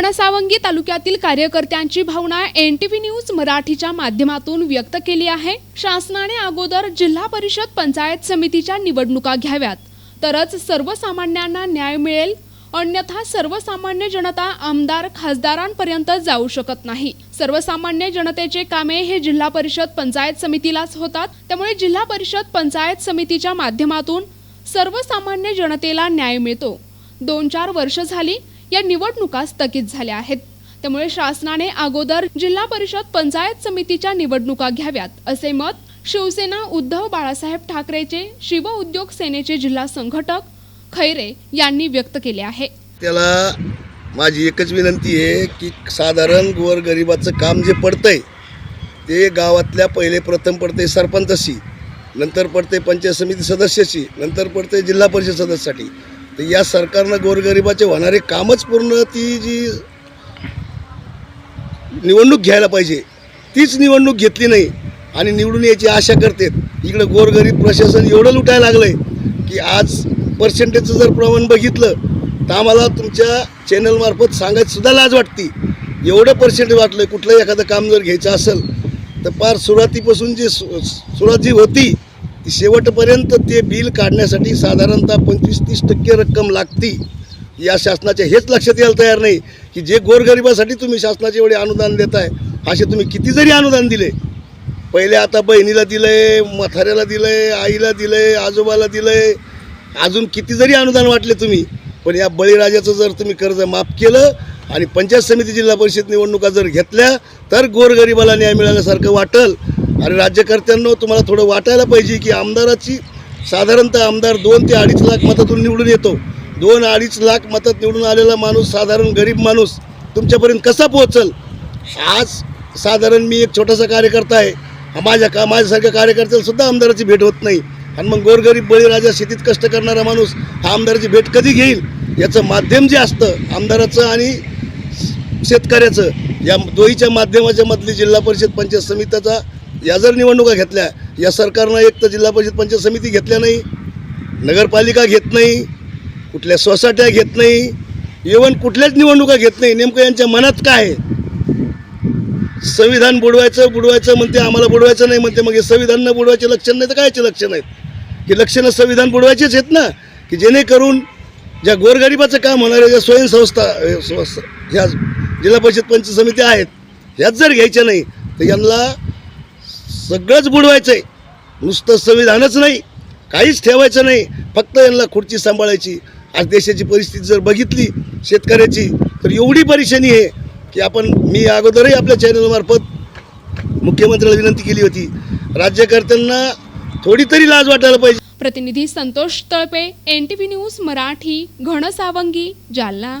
घनसावंगी तालुक्यातील कार्यकर्त्यांची भावना एन टी व्ही न्यूज मराठीच्या माध्यमातून व्यक्त केली आहे. शासनाने अगोदर जिल्हा परिषद पंचायत समितीच्या निवडणुका घ्याव्यात. तरच सर्वसामान्यांना न्याय मिळेल. अन्यथा सर्वसामान्य जनता आमदार खासदारांपर्यंत जाऊ शकत नाही. सर्वसामान्य जनतेचे कामे हे जिल्हा परिषद पंचायत समितीलाच होतात. त्यामुळे जिल्हा परिषद पंचायत समितीच्या माध्यमातून सर्वसामान्य जनतेला न्याय मिळतो. दोन चार वर्ष झाली या निवडणुका स्थगित झाल्या आहेत. त्यामुळे शासनाने अगोदर जिल्हा परिषद पंचायत समितीच्या निवडणुका घ्याव्यात असे मत शिवसेना उद्धव बाळासाहेब ठाकरेचे शिव उद्योग सेनेचे जिल्हा संघटक खैरे यांनी व्यक्त केले आहे. त्याला माझी एकच विनंती आहे की साधारण गोरगरिबाचं काम जे पडतंय ते गावातल्या पहिले प्रथम पडते सरपंचशी नंतर पडते पंचायत समिती सदस्याशी नंतर पडते जिल्हा परिषद सदस्यासाठी. तर या सरकारनं गोरगरिबाचे होणारे कामच पूर्ण ती जी निवडणूक घ्यायला पाहिजे तीच निवडणूक घेतली नाही आणि निवडून यायची आशा करतेत इकडं गोरगरीब प्रशासन एवढं लुटायला लागलं आहे की आज पर्सेंटेजचं जर प्रमाण बघितलं तर आम्हाला तुमच्या चॅनलमार्फत सांगायची सुद्धा लाज वाटते. एवढं पर्सेंटेज वाटलं कुठलंही एखादं काम जर घ्यायचं असेल तर फार सुरुवातीपासून जी सु सुरुवात जी होती ती शेवटपर्यंत ते बिल काढण्यासाठी साधारणतः पंचवीस तीस टक्के रक्कम लागती. या शासनाच्या हेच लक्षात यायला तयार नाही की जे गोरगरिबासाठी तुम्ही शासनाचे एवढे अनुदान देताय असे तुम्ही किती जरी अनुदान दिले. पहिले आता बहिणीला दिलंय म्हाताऱ्याला दिलंय आईला दिलंय आजोबाला दिलंय. अजून किती जरी अनुदान वाटले तुम्ही पण या बळीराजाचं जर तुम्ही कर्ज माफ केलं आणि पंचायत समिती जिल्हा परिषद निवडणुका जर घेतल्या तर गोरगरिबाला न्याय मिळाल्यासारखं वाटल. आणि राज्यकर्त्यांना तुम्हाला थोडं वाटायला पाहिजे की आमदाराची साधारणतः आमदार दोन ते अडीच लाख मतातून निवडून येतो. दोन अडीच लाख मतात निवडून आलेला माणूस साधारण गरीब माणूस तुमच्यापर्यंत कसा पोहोचल? आज साधारण मी एक छोटासा कार्यकर्ता आहे. हा माझ्या का माझ्यासारख्या कार्यकर्त्याला सुद्धा आमदाराची भेट होत नाही. आणि मग गोरगरीब बळीराजा शेतीत कष्ट करणारा माणूस हा आमदाराची भेट कधी घेईल? याचं माध्यम जे असतं आमदाराचं आणि शेतकऱ्याचं या दोहीच्या माध्यमाच्या मधली जिल्हा परिषद पंचायत समितीचा या जर निवडणुका घेतल्या या सरकारनं एक तर जिल्हा परिषद पंचायत समिती घेतल्या नाही नगरपालिका घेत नाही कुठल्या सोसायट्या घेत नाही इवन कुठल्याच निवडणुका घेत नाही. नेमकं यांच्या मनात काय आहे? संविधान बुडवायचं बुडवायचं म्हणते आम्हाला बुडवायचं नाही म्हणते मग हे संविधान न बुडवायचे लक्षण नाही तर कायचे लक्षण आहेत? की लक्षणं संविधान बुडवायचेच आहेत ना? की जेणेकरून ज्या गोरगरिबाचं काम होणाऱ्या ज्या स्वयंसंस्था ह्या जिल्हा परिषद पंच समिती आहेत ह्याच जर घ्यायच्या नाही तर यांना सगळंच बुडवायचं आहे नुसतं संविधानच नाही काहीच ठेवायचं नाही. फक्त यांना खुर्ची सांभाळायची. आज देशाची परिस्थिती जर बघितली शेतकऱ्याची तर एवढी परेशानी आहे की आपण मी अगोदरही आपल्या चॅनलमार्फत मुख्यमंत्र्याला विनंती केली होती. राज्यकर्त्यांना थोडी तरी लाज वाटायला पाहिजे. प्रतिनिधी Santosh Talpe N T V news Marathi Ghansawangi Jalna.